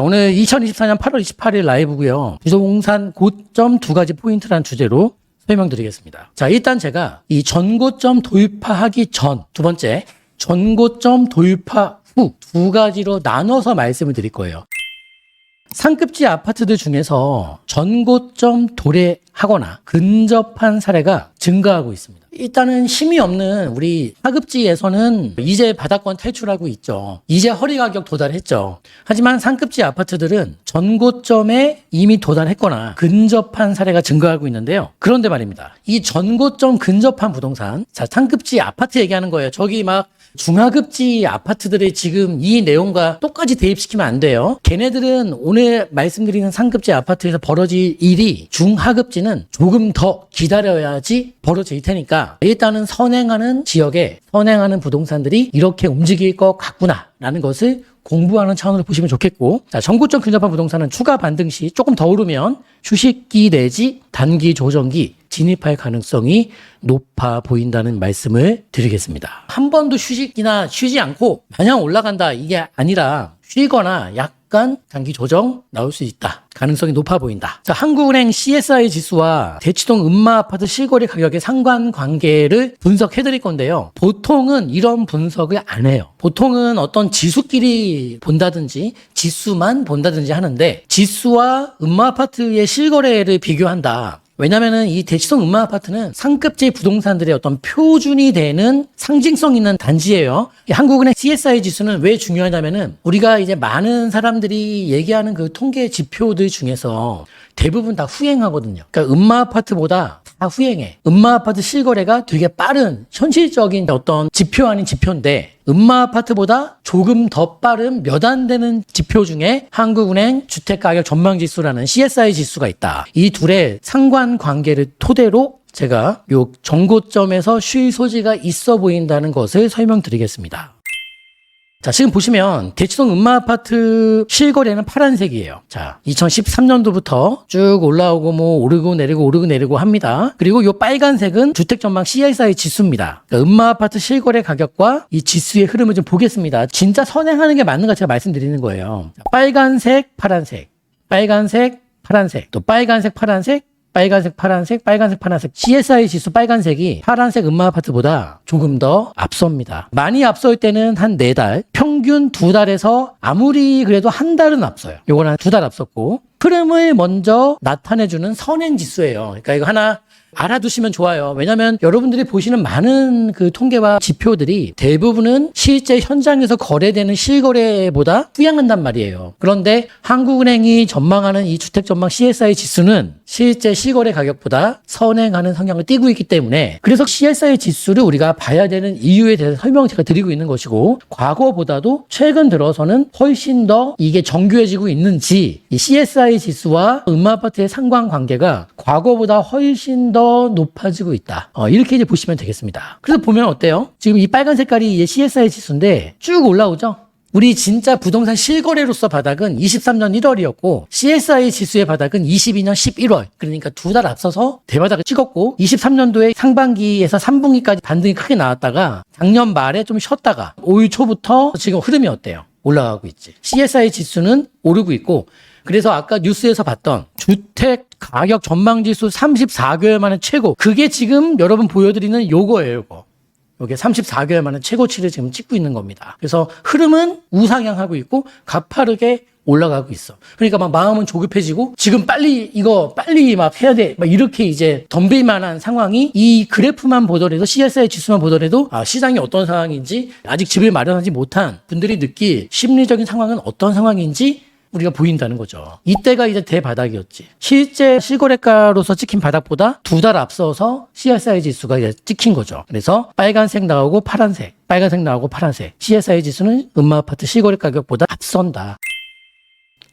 오늘 2024년 8월 28일 라이브고요. 부동산 고점 두 가지 포인트라는 주제로 설명드리겠습니다. 자, 일단 제가 이 전고점 도입하기 전, 두 번째, 전고점 도입하 후두 가지로 나눠서 말씀을 드릴 거예요. 상급지 아파트들 중에서 전고점 도래 하거나 근접한 사례가 증가하고 있습니다. 일단은 힘이 없는 우리 하급지에서는 이제 바닥권 탈출하고 있죠. 이제 허리 가격 도달했죠. 하지만 상급지 아파트들은 전고점에 이미 도달했거나 근접한 사례가 증가하고 있는데요. 그런데 말입니다. 이 전고점 근접한 부동산, 자, 상급지 아파트 얘기하는 거예요. 저기 막 중하급지 아파트들의 지금 이 내용과 똑같이 대입시키면 안 돼요. 걔네들은 오늘 말씀드리는 상급지 아파트에서 벌어질 일이 중하급지 는 조금 더 기다려야지 벌어질 테니까 일단은 선행하는 지역에 선행하는 부동산들이 이렇게 움직일 것 같구나라는 것을 공부하는 차원으로 보시면 좋겠고 자, 전고점 근접한 부동산은 추가 반등 시 조금 더 오르면 휴식기 내지 단기 조정기 진입할 가능성이 높아 보인다는 말씀을 드리겠습니다. 한 번도 휴식이나 쉬지 않고 마냥 올라간다 이게 아니라 쉬거나 약간 단기 조정 나올 수 있다. 가능성이 높아 보인다. 자, 한국은행 CSI 지수와 대치동 음마 아파트 실거래 가격의 상관관계를 분석해 드릴 건데요. 보통은 이런 분석을 안 해요. 보통은 어떤 지수끼리 본다든지 지수만 본다든지 하는데 지수와 음마 아파트의 실거래를 비교한다. 왜냐면은 이 대치동 음마 아파트는 상급지 부동산들의 어떤 표준이 되는 상징성 있는 단지예요. 이 한국은행 CSI 지수는 왜 중요하냐면은 우리가 이제 많은 사람들이 얘기하는 그 통계 지표들 중에서 대부분 다 후행하거든요. 그러니까 음마 아파트보다 다 후행해. 음마 아파트 실거래가 되게 빠른 현실적인 어떤 지표 아닌 지표인데 음마 아파트보다 조금 더 빠른 몇 안 되는 지표 중에 한국은행 주택가격 전망지수라는 CSI 지수가 있다. 이 둘의 상관 관계를 토대로 제가 요 정고점에서 쉴 소지가 있어 보인다는 것을 설명드리겠습니다. 자, 지금 보시면 대치동 음마 아파트 실거래는 파란색이에요. 자, 2013년도부터 쭉 올라오고 뭐 오르고 내리고 오르고 내리고 합니다. 그리고 요 빨간색은 주택 전망 CSI 지수입니다. 그러니까 음마 아파트 실거래 가격과 이 지수의 흐름을 좀 보겠습니다. 진짜 선행하는 게 맞는가 제가 말씀드리는 거예요. 자, 빨간색, 파란색, 빨간색, 파란색, 또 빨간색, 파란색, 빨간색, 파란색, 빨간색, 파란색. CSI 지수 빨간색이 파란색 음마 아파트보다 조금 더 앞섭니다. 많이 앞설 때는 한 네 달, 평균 두 달에서 아무리 그래도 한 달은 앞서요. 요건 한 두 달 앞섰고. 흐름을 먼저 나타내주는 선행 지수예요. 그러니까 이거 하나 알아두시면 좋아요. 왜냐하면 여러분들이 보시는 많은 그 통계와 지표들이 대부분은 실제 현장에서 거래되는 실거래보다 후양한단 말이에요. 그런데 한국은행이 전망하는 이 주택 전망 CSI 지수는 실제 실거래 가격보다 선행하는 성향을 띠고 있기 때문에 그래서 CSI 지수를 우리가 봐야 되는 이유에 대해서 설명을 제가 드리고 있는 것이고 과거보다도 최근 들어서는 훨씬 더 이게 정교해지고 있는지 이 CSI 지수와 음마 아파트의 상관 관계가 과거보다 훨씬 더 높아지고 있다. 어, 이렇게 이제 보시면 되겠습니다. 그래서 보면 어때요? 지금 이 빨간 색깔이 이제 CSI 지수인데 쭉 올라오죠? 우리 진짜 부동산 실거래로서 바닥은 23년 1월이었고 CSI 지수의 바닥은 22년 11월 그러니까 두 달 앞서서 대바닥을 찍었고 23년도에 상반기에서 3분기까지 반등이 크게 나왔다가 작년 말에 좀 쉬었다가 올 초부터 지금 흐름이 어때요? 올라가고 있지. CSI 지수는 오르고 있고 그래서 아까 뉴스에서 봤던 주택 가격 전망 지수 34개월 만에 최고. 그게 지금 여러분 보여드리는 요거예요, 요거. 요게 34개월 만에 최고치를 지금 찍고 있는 겁니다. 그래서 흐름은 우상향하고 있고 가파르게 올라가고 있어. 그러니까 막 마음은 조급해지고 지금 빨리 이거 빨리 막 해야 돼. 막 이렇게 이제 덤빌 만한 상황이 이 그래프만 보더라도 CSI 지수만 보더라도 아, 시장이 어떤 상황인지 아직 집을 마련하지 못한 분들이 느낄 심리적인 상황은 어떤 상황인지 우리가 보인다는 거죠. 이때가 이제 대바닥이었지. 실제 실거래가로서 찍힌 바닥보다 두 달 앞서서 CSI 지수가 이제 찍힌 거죠. 그래서 빨간색 나오고 파란색, 빨간색 나오고 파란색. CSI 지수는 음마 아파트 실거래 가격보다 앞선다.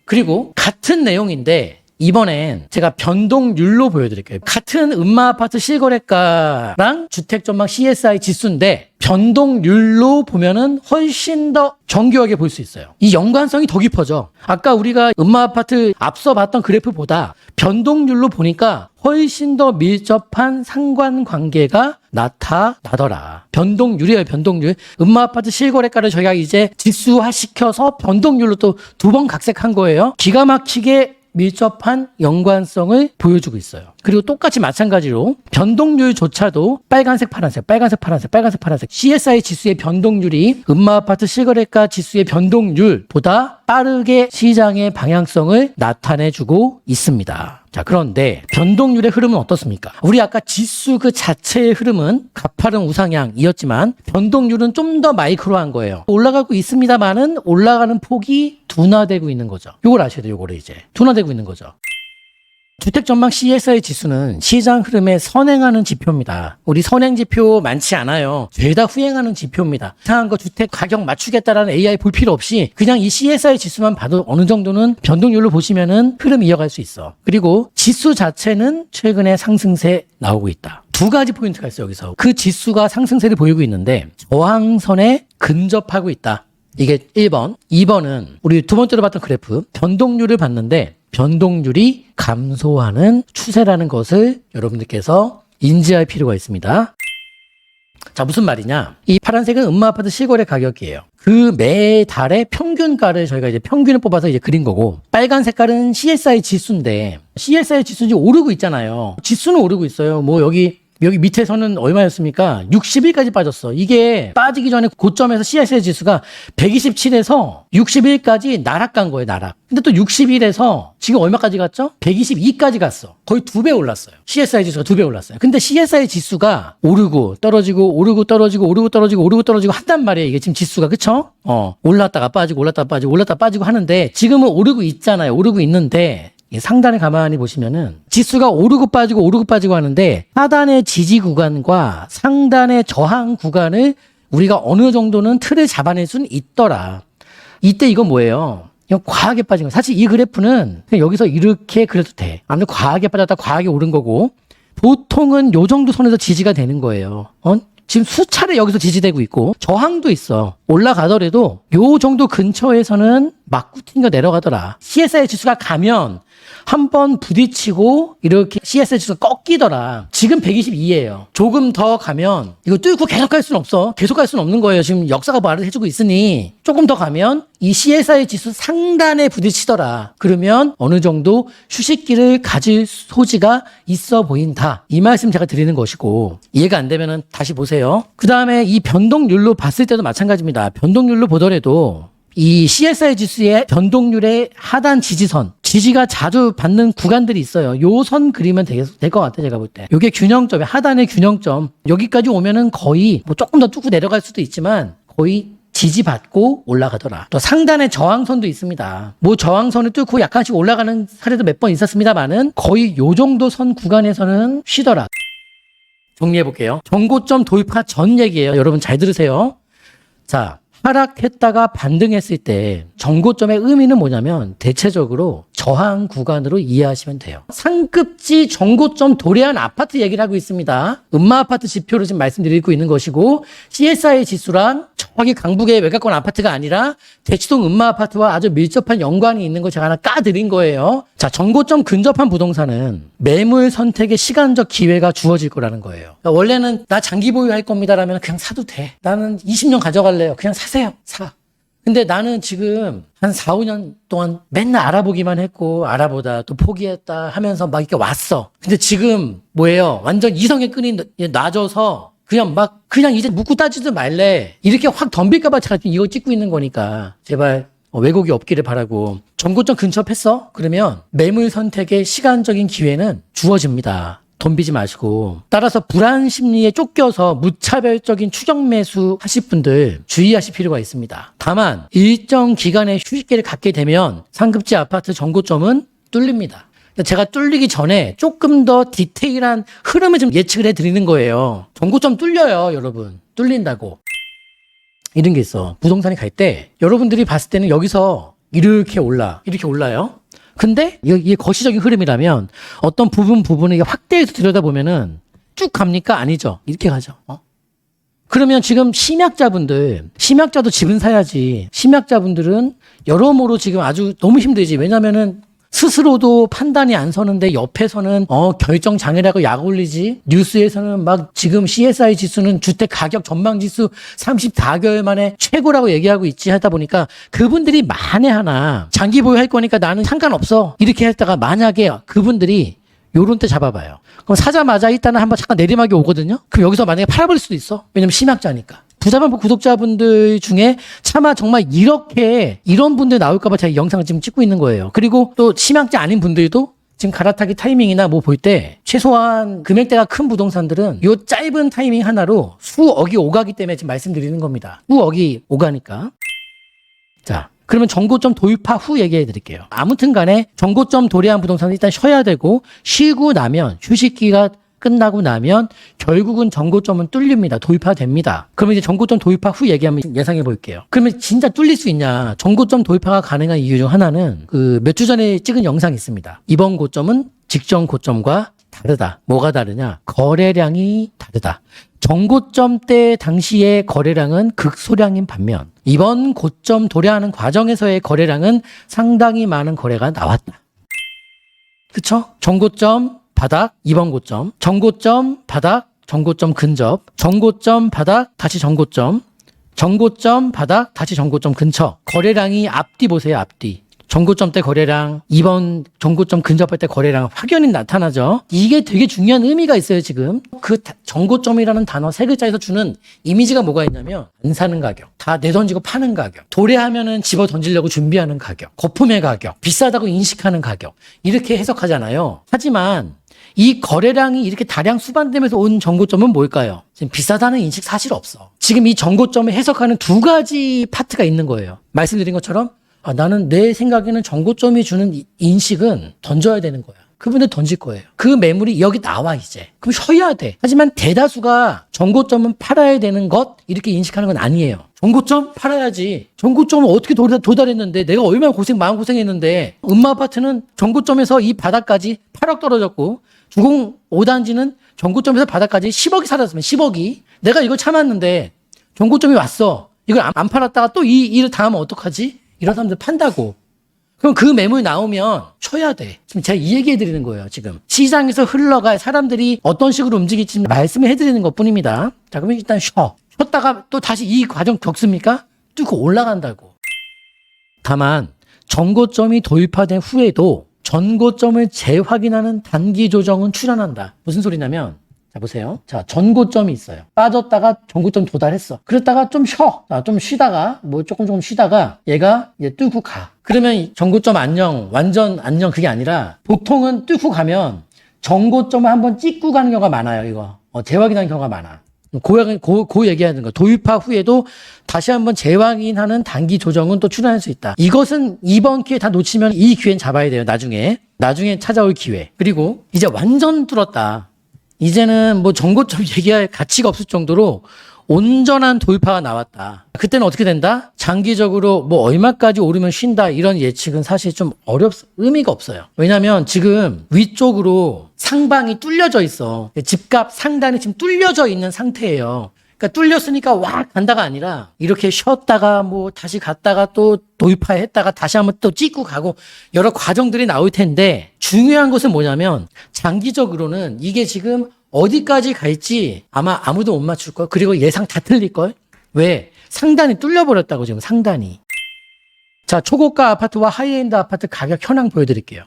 그리고 같은 내용인데 이번엔 제가 변동률로 보여드릴게요. 같은 음마 아파트 실거래가랑 주택 전망 CSI 지수인데 변동률로 보면은 훨씬 더 정교하게 볼 수 있어요. 이 연관성이 더 깊어져. 아까 우리가 음마 아파트 앞서 봤던 그래프보다 변동률로 보니까 훨씬 더 밀접한 상관관계가 나타나더라. 변동률이에요, 변동률. 음마 아파트 실거래가를 저희가 이제 지수화 시켜서 변동률로 또 두 번 각색한 거예요. 기가 막히게 밀접한 연관성을 보여주고 있어요. 그리고 똑같이 마찬가지로 변동률조차도 빨간색, 파란색, 빨간색, 파란색, 빨간색, 파란색. CSI 지수의 변동률이 음마아파트 실거래가 지수의 변동률보다 빠르게 시장의 방향성을 나타내주고 있습니다. 자, 그런데 변동률의 흐름은 어떻습니까? 우리 아까 지수 그 자체의 흐름은 가파른 우상향이었지만 변동률은 좀 더 마이크로한 거예요. 올라가고 있습니다만은 올라가는 폭이 둔화되고 있는 거죠. 요걸 아셔야 돼요, 요거를 이제. 둔화되고 있는 거죠. 주택 전망 CSI 지수는 시장 흐름에 선행하는 지표입니다. 우리 선행 지표 많지 않아요. 죄다 후행하는 지표입니다. 이상한 거 주택 가격 맞추겠다라는 AI 볼 필요 없이 그냥 이 CSI 지수만 봐도 어느 정도는 변동률로 보시면은 흐름 이어갈 수 있어. 그리고 지수 자체는 최근에 상승세 나오고 있다. 두 가지 포인트가 있어요, 여기서. 그 지수가 상승세를 보이고 있는데 저항선에 근접하고 있다. 이게 1번. 2번은 우리 두 번째로 봤던 그래프 변동률을 봤는데 변동률이 감소하는 추세라는 것을 여러분들께서 인지할 필요가 있습니다. 자, 무슨 말이냐? 이 파란색은 음마 아파트 실거래 가격이에요. 그 매달의 평균가를 저희가 이제 평균을 뽑아서 이제 그린 거고, 빨간 색깔은 CSI 지수인데, CSI 지수 이제 오르고 있잖아요. 지수는 오르고 있어요. 뭐 여기 여기 밑에서는 얼마였습니까? 60일까지 빠졌어. 이게 빠지기 전에 고점에서 CSI 지수가 127에서 61까지 나락간 거예요, 나락. 근데 또 60일에서 지금 얼마까지 갔죠? 122까지 갔어. 거의 두 배 올랐어요. CSI 지수가 두 배 올랐어요. 근데 CSI 지수가 오르고 떨어지고 오르고 떨어지고 오르고 떨어지고 오르고 떨어지고 한단 말이에요. 이게 지금 지수가 그쵸? 어, 올랐다가 빠지고 올랐다가 빠지고 올랐다가 빠지고 하는데 지금은 오르고 있잖아요. 오르고 있는데 이 상단에 가만히 보시면은 지수가 오르고 빠지고 오르고 빠지고 하는데 하단의 지지 구간과 상단의 저항 구간을 우리가 어느 정도는 틀을 잡아낼 수는 있더라. 이때 이건 뭐예요? 이건 과하게 빠진 거. 사실 이 그래프는 여기서 이렇게 그려도 돼. 아무튼 과하게 빠졌다 과하게 오른 거고 보통은 요 정도 선에서 지지가 되는 거예요. 어? 지금 수차례 여기서 지지되고 있고 저항도 있어. 올라가더라도 요 정도 근처에서는 맞고 튕겨 내려가더라. CSI 지수가 가면 한 번 부딪히고 이렇게 지수가 꺾이더라. 지금 122예요. 조금 더 가면 이거 뚫고 계속 갈 수는 없어. 계속 갈 수는 없는 거예요. 지금 역사가 말을 해주고 있으니 조금 더 가면 이 CSI 지수 상단에 부딪히더라. 그러면 어느 정도 휴식기를 가질 소지가 있어 보인다. 이 말씀 제가 드리는 것이고 이해가 안 되면은 다시 보세요. 그 다음에 이 변동률로 봤을 때도 마찬가지입니다. 변동률로 보더라도 이 CSI 지수의 변동률의 하단 지지선, 지지가 자주 받는 구간들이 있어요. 요 선 그리면 될것 같아, 제가 볼 때. 요게 균형점이 하단의 균형점. 여기까지 오면은 거의 뭐 조금 더 뚫고 내려갈 수도 있지만 거의 지지받고 올라가더라. 또 상단에 저항선도 있습니다. 뭐 저항선을 뚫고 약간씩 올라가는 사례도 몇 번 있었습니다만은 거의 요 정도 선 구간에서는 쉬더라. 정리해 볼게요. 정고점 돌파 전 얘기예요. 여러분 잘 들으세요. 자, 하락했다가 반등했을 때 정고점의 의미는 뭐냐면 대체적으로 저항 구간으로 이해하시면 돼요. 상급지 정고점 도래한 아파트 얘기를 하고 있습니다. 음마 아파트 지표로 지금 말씀드리고 있는 것이고 CSI 지수란 저기 강북의 외곽권 아파트가 아니라 대치동 음마 아파트와 아주 밀접한 연관이 있는 걸 제가 하나 까드린 거예요. 자, 정고점 근접한 부동산은 매물 선택의 시간적 기회가 주어질 거라는 거예요. 그러니까 원래는 나 장기 보유할 겁니다라면 그냥 사도 돼. 나는 20년 가져갈래요. 그냥 사세요. 사. 근데 나는 지금 한 4, 5년 동안 맨날 알아보기만 했고 알아보다 또 포기했다 하면서 막 이렇게 왔어. 근데 지금 뭐예요? 완전 이성의 끈이 낮아서 그냥 막 그냥 이제 묻고 따지도 말래. 이렇게 확 덤빌까봐 제가 지금 이거 찍고 있는 거니까 제발 어, 왜곡이 없기를 바라고 정고점 근접했어? 그러면 매물 선택의 시간적인 기회는 주어집니다. 덤비지 마시고 따라서 불안 심리에 쫓겨서 무차별적인 추정 매수 하실 분들 주의하실 필요가 있습니다. 다만 일정 기간의 휴식기를 갖게 되면 상급지 아파트 정고점은 뚫립니다. 제가 뚫리기 전에 조금 더 디테일한 흐름을 좀 예측을 해드리는 거예요. 정고점 뚫려요, 여러분. 뚫린다고. 이런 게 있어. 부동산이 갈때 여러분들이 봤을 때는 여기서 이렇게 올라, 이렇게 올라요. 근데 이게 거시적인 흐름이라면 어떤 부분 부분을 확대해서 들여다보면은 쭉 갑니까? 아니죠. 이렇게 가죠. 어? 그러면 지금 심약자분들, 심약자도 집은 사야지. 심약자분들은 여러모로 지금 아주 너무 힘들지. 왜냐면은 스스로도 판단이 안 서는데 옆에서는 어 결정 장애라고 약 올리지 뉴스에서는 막 지금 CSI 지수는 주택 가격 전망 지수 34개월 만에 최고라고 얘기하고 있지 하다 보니까 그분들이 만에 하나 장기 보유할 거니까 나는 상관없어 이렇게 했다가 만약에 그분들이 요런 때 잡아봐요. 그럼 사자마자 일단은 한번 잠깐 내리막이 오거든요. 그럼 여기서 만약에 팔아버릴 수도 있어. 왜냐면 심약자니까. 부자만보 구독자분들 중에 차마 정말 이렇게 이런 분들 나올까봐 제가 이 영상을 지금 찍고 있는 거예요. 그리고 또 심약자 아닌 분들도 지금 갈아타기 타이밍이나 뭐 볼 때 최소한 금액대가 큰 부동산들은 요 짧은 타이밍 하나로 수억이 오가기 때문에 지금 말씀드리는 겁니다. 수억이 오가니까. 자, 그러면 정고점 도입하 후 얘기해 드릴게요. 아무튼 간에 정고점 도래한 부동산은 일단 쉬어야 되고 쉬고 나면 휴식기가 끝나고 나면 결국은 정고점은 뚫립니다. 도입화됩니다. 그러면 이제 정고점 도입화 후 얘기하면 예상해 볼게요. 그러면 진짜 뚫릴 수 있냐? 정고점 도입화가 가능한 이유 중 하나는 그 몇 주 전에 찍은 영상이 있습니다. 이번 고점은 직전 고점과 다르다. 뭐가 다르냐? 거래량이 다르다. 정고점 때 당시의 거래량은 극소량인 반면 이번 고점 도래하는 과정에서의 거래량은 상당히 많은 거래가 나왔다. 그쵸? 정고점 바닥, 이번 고점, 정고점 바닥, 정고점 근접, 정고점 바닥, 다시 정고점, 정고점 바닥, 다시 정고점 근처. 거래량이 앞뒤 보세요, 앞뒤. 정고점 때 거래량, 이번 정고점 근접할 때 거래량 확연히 나타나죠. 이게 되게 중요한 의미가 있어요, 지금. 그 다- 정고점이라는 단어 세 글자에서 주는 이미지가 뭐가 있냐면, 안 사는 가격, 다 내던지고 파는 가격, 도래하면은 집어 던지려고 준비하는 가격, 거품의 가격, 비싸다고 인식하는 가격, 이렇게 해석하잖아요. 하지만, 이 거래량이 이렇게 다량 수반되면서 온 정고점은 뭘까요? 지금 비싸다는 인식 사실 없어. 지금 이 정고점을 해석하는 두 가지 파트가 있는 거예요. 말씀드린 것처럼 아, 나는 내 생각에는 정고점이 주는 이- 인식은 던져야 되는 거야. 그분들 던질 거예요. 그 매물이 여기 나와 이제. 그럼 쉬어야 돼. 하지만 대다수가 정고점은 팔아야 되는 것 이렇게 인식하는 건 아니에요. 정고점 팔아야지. 정고점을 어떻게 도달, 도달 했는데 내가 얼마나 고생 마음 고생했는데 음마 아파트는 정고점에서 이 바닥까지 8억 떨어졌고 주공 5단지는 정고점에서 바닥까지 10억이 살았으면 10억이 내가 이걸 참았는데 정고점이 왔어. 이걸 안, 안 팔았다가 또 이 일을 당하면 어떡하지? 이런 사람들 판다고. 그럼 그 매물 나오면 쳐야 돼. 지금 제가 이 얘기 해 드리는 거예요, 지금. 시장에서 흘러갈 사람들이 어떤 식으로 움직일지 말씀을 해 드리는 것 뿐입니다. 자, 그러면 일단 쉬어. 쉬었다가 또 다시 이 과정 겪습니까? 뚫고 올라간다고. 다만, 전고점이 도입화된 후에도 전고점을 재확인하는 단기 조정은 출현한다. 무슨 소리냐면, 자, 보세요. 자, 전고점이 있어요. 빠졌다가 전고점 도달했어. 그랬다가 좀 쉬어. 자, 좀 쉬다가, 뭐 조금 조금 쉬다가 얘가 이제 뚫고 가. 그러면 이 전고점 안녕, 완전 안녕 그게 아니라 보통은 뚫고 가면 전고점을 한번 찍고 가는 경우가 많아요, 이거. 어, 재확인하는 경우가 많아. 고, 고, 고 얘기하는 거. 도입화 후에도 다시 한번 재확인하는 단기 조정은 또 출현할 수 있다. 이것은 이번 기회 다 놓치면 이 기회는 잡아야 돼요, 나중에. 나중에 찾아올 기회. 그리고 이제 완전 뚫었다. 이제는 뭐 정고점 얘기할 가치가 없을 정도로 온전한 도입화가 나왔다. 그때는 어떻게 된다? 장기적으로 뭐 얼마까지 오르면 쉰다 이런 예측은 사실 좀 어렵 의미가 없어요. 왜냐하면 지금 위쪽으로 상방이 뚫려져 있어. 집값 상단이 지금 뚫려져 있는 상태예요. 그러니까 뚫렸으니까 와 간다가 아니라 이렇게 쉬었다가 뭐 다시 갔다가 또 도입화했다가 다시 한번 또 찍고 가고 여러 과정들이 나올 텐데 중요한 것은 뭐냐면 장기적으로는 이게 지금 어디까지 갈지 아마 아무도 못 맞출 걸. 그리고 예상 다 틀릴 걸. 왜? 상단이 뚫려버렸다고 지금 상단이. 자 초고가 아파트와 하이엔드 아파트 가격 현황 보여드릴게요.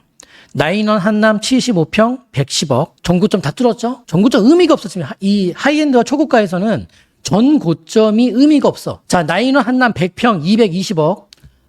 나인원 한남 75평 110억 전고점 다 뚫었죠? 전고점 의미가 하- 이 하이엔드와 초고가에서는 전 고점이 의미가 없어. 자 나인원 한남 100평 220억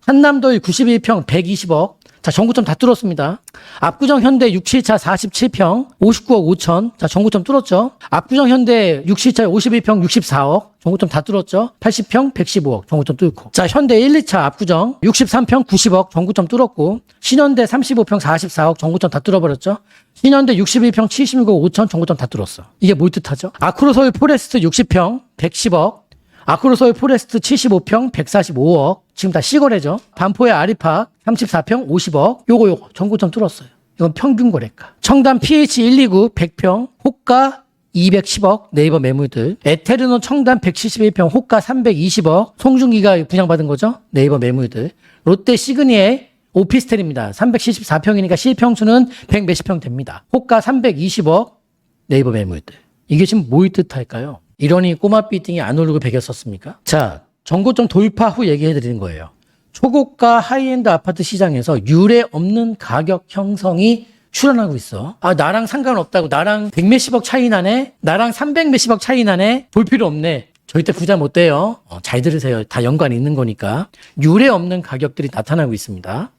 한남도일 91평 120억 자 전고점 다 뚫었습니다. 압구정 현대 67차 47평 59억 5천 자 전고점 뚫었죠. 압구정 현대 67차 51평 64억 전고점 다 뚫었죠. 80평 115억 전고점 뚫고 자 현대 1, 2차 압구정 63평 90억 전고점 뚫었고 신현대 35평 44억 전고점 다 뚫어버렸죠. 신현대 61평 76억 5천 전고점 다 뚫었어. 이게 뭘 뜻하죠? 아크로서울 포레스트 60평 110억 아크로서울 포레스트 75평 145억 지금 다 시거래죠. 반포의 아리파 34평 50억 요거 요거 전고점 뚫었어요. 이건 평균 거래가. 청담 PH 129 100평 호가 210억 네이버 매물들. 에테르노 청담 171평 호가 320억 송중기가 분양받은 거죠. 네이버 매물들. 롯데 시그니엘 오피스텔입니다. 374평이니까 실평수는 100 몇십 평 됩니다. 호가 320억 네이버 매물들. 이게 지금 뭘 뜻할까요? 이러니 꼬마 비딩이 안 오르고 배겼었습니까? 자, 정고점 돌파 후 얘기해 드리는 거예요. 초고가 하이엔드 아파트 시장에서 유례 없는 가격 형성이 출현하고 있어. 아, 나랑 상관없다고. 나랑 100 몇십억 차이 나네? 나랑 300 몇십억 차이 나네? 볼 필요 없네. 절대 부자 못 돼요. 어, 잘 들으세요. 다 연관이 있는 거니까. 유례 없는 가격들이 나타나고 있습니다.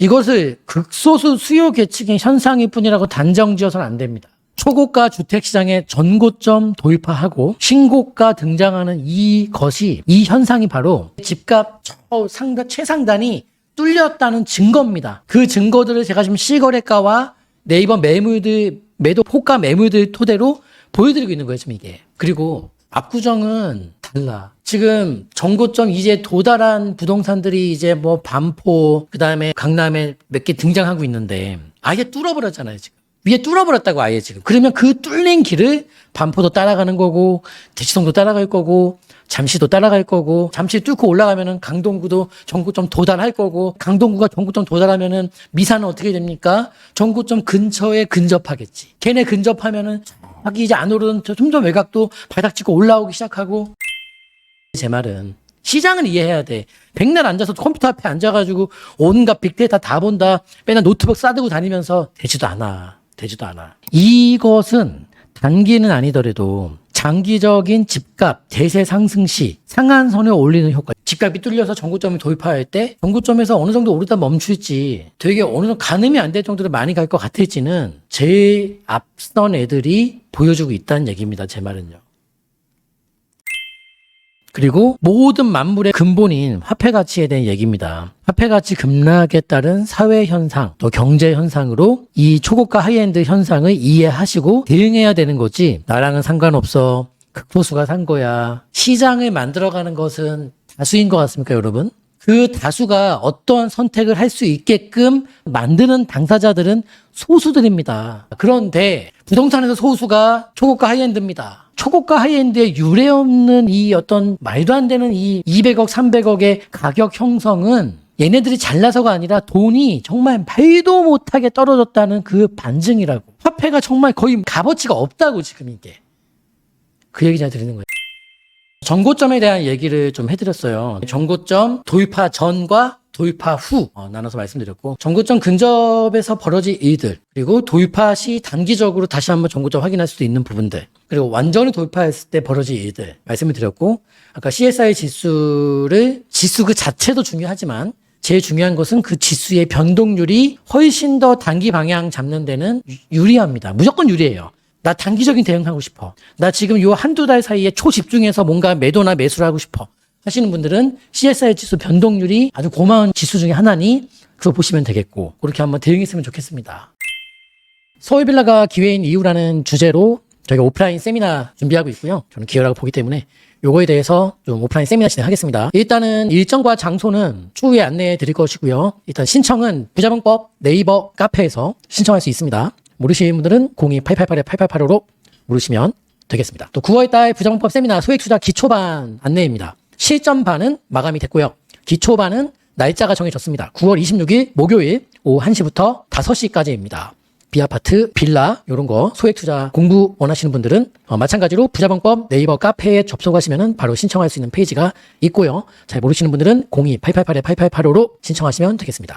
이것을 극소수 수요 계층의 현상일 뿐이라고 단정 지어서는 안 됩니다. 초고가 주택시장의 전고점 돌파하고 신고가 등장하는 이것이 이 현상이 바로 집값 저 상단 최상단이 뚫렸다는 증거입니다. 그 증거들을 제가 지금 시거래가와 네이버 매물들 매도 호가 매물들 토대로 보여드리고 있는 거예요 지금 이게. 그리고 압구정은 달라. 지금 정고점 이제 도달한 부동산들이 이제 뭐 반포 그다음에 강남에 몇 개 등장하고 있는데 아예 뚫어버렸잖아요 지금. 위에 뚫어버렸다고 아예 지금. 그러면 그 뚫린 길을 반포도 따라가는 거고 대치동도 따라갈 거고 잠시도 따라갈 거고 잠시 뚫고 올라가면은 강동구도 전고점 도달할 거고 강동구가 전고점 도달하면은 미사는 어떻게 됩니까? 전고점 근처에 근접하겠지. 걔네 근접하면은 자기 이제 안 오르는 좀더 외곽도 바닥 찍고 올라오기 시작하고 제 말은 시장을 이해해야 돼. 백날 앉아서 컴퓨터 앞에 앉아가지고 온갖 빅데이터 다 본다. 맨날 노트북 싸들고 다니면서 되지도 않아. 되지도 않아. 이것은 단기는 아니더라도 장기적인 집값 대세 상승 시 상한선에 올리는 효과. 집값이 뚫려서 정고점을 돌파할 때 정고점에서 어느 정도 오르다 멈출지 되게 어느 정도 가늠이 안 될 정도로 많이 갈 것 같을지는 제일 앞선 애들이 보여주고 있다는 얘기입니다. 제 말은요. 그리고 모든 만물의 근본인 화폐 가치에 대한 얘기입니다. 화폐 가치 급락에 따른 사회 현상, 또 경제 현상으로 이 초고가 하이엔드 현상을 이해하시고 대응해야 되는 거지. 나랑은 상관없어. 극소수가 산 거야. 시장을 만들어가는 것은 다수인 것 같습니까, 여러분? 그 다수가 어떠한 선택을 할 수 있게끔 만드는 당사자들은 소수들입니다. 그런데 부동산에서 소수가 초고가 하이엔드입니다. 초고가 하이엔드에 유례 없는 이 어떤 말도 안 되는 이 200억, 300억의 가격 형성은 얘네들이 잘나서가 아니라 돈이 정말 말도 못하게 떨어졌다는 그 반증이라고. 화폐가 정말 거의 값어치가 없다고 지금 이게. 그 얘기 잘 드리는 거예요. 정고점에 대한 얘기를 좀 해드렸어요. 정고점 돌파 전과 돌파 후 어, 나눠서 말씀드렸고 정고점 근접에서 벌어질 일들 그리고 돌파 시 단기적으로 다시 한번 정고점 확인할 수도 있는 부분들 그리고 완전히 돌파했을 때 벌어질 일들 말씀을 드렸고 아까 CSI 지수를 지수 그 자체도 중요하지만 제일 중요한 것은 그 지수의 변동률이 훨씬 더 단기 방향 잡는 데는 유- 유리합니다. 무조건 유리해요. 나 단기적인 대응하고 싶어. 나 지금 요 한두 달 사이에 초집중해서 뭔가 매도나 매수를 하고 싶어. 하시는 분들은 CSI 지수 변동률이 아주 고마운 지수 중에 하나니 그거 보시면 되겠고 그렇게 한번 대응했으면 좋겠습니다. 서울 빌라가 기회인 이유라는 주제로 저희가 오프라인 세미나 준비하고 있고요. 저는 기회라고 보기 때문에 요거에 대해서 좀 오프라인 세미나 진행하겠습니다. 일단은 일정과 장소는 추후에 안내해 드릴 것이고요. 일단 신청은 부자본법 네이버 카페에서 신청할 수 있습니다. 모르시는 분들은 02-888-8885로 물으시면 되겠습니다. 또 9월달 부자본법 세미나 소액투자 기초반 안내입니다. 실전반은 마감이 됐고요. 기초반은 날짜가 정해졌습니다. 9월 26일 목요일 오후 1시부터 5시까지입니다. 비아파트, 빌라 이런 거 소액 투자 공부 원하시는 분들은 어, 마찬가지로 부자방법 네이버 카페에 접속하시면 바로 신청할 수 있는 페이지가 있고요. 잘 모르시는 분들은 02-888-8885로 신청하시면 되겠습니다.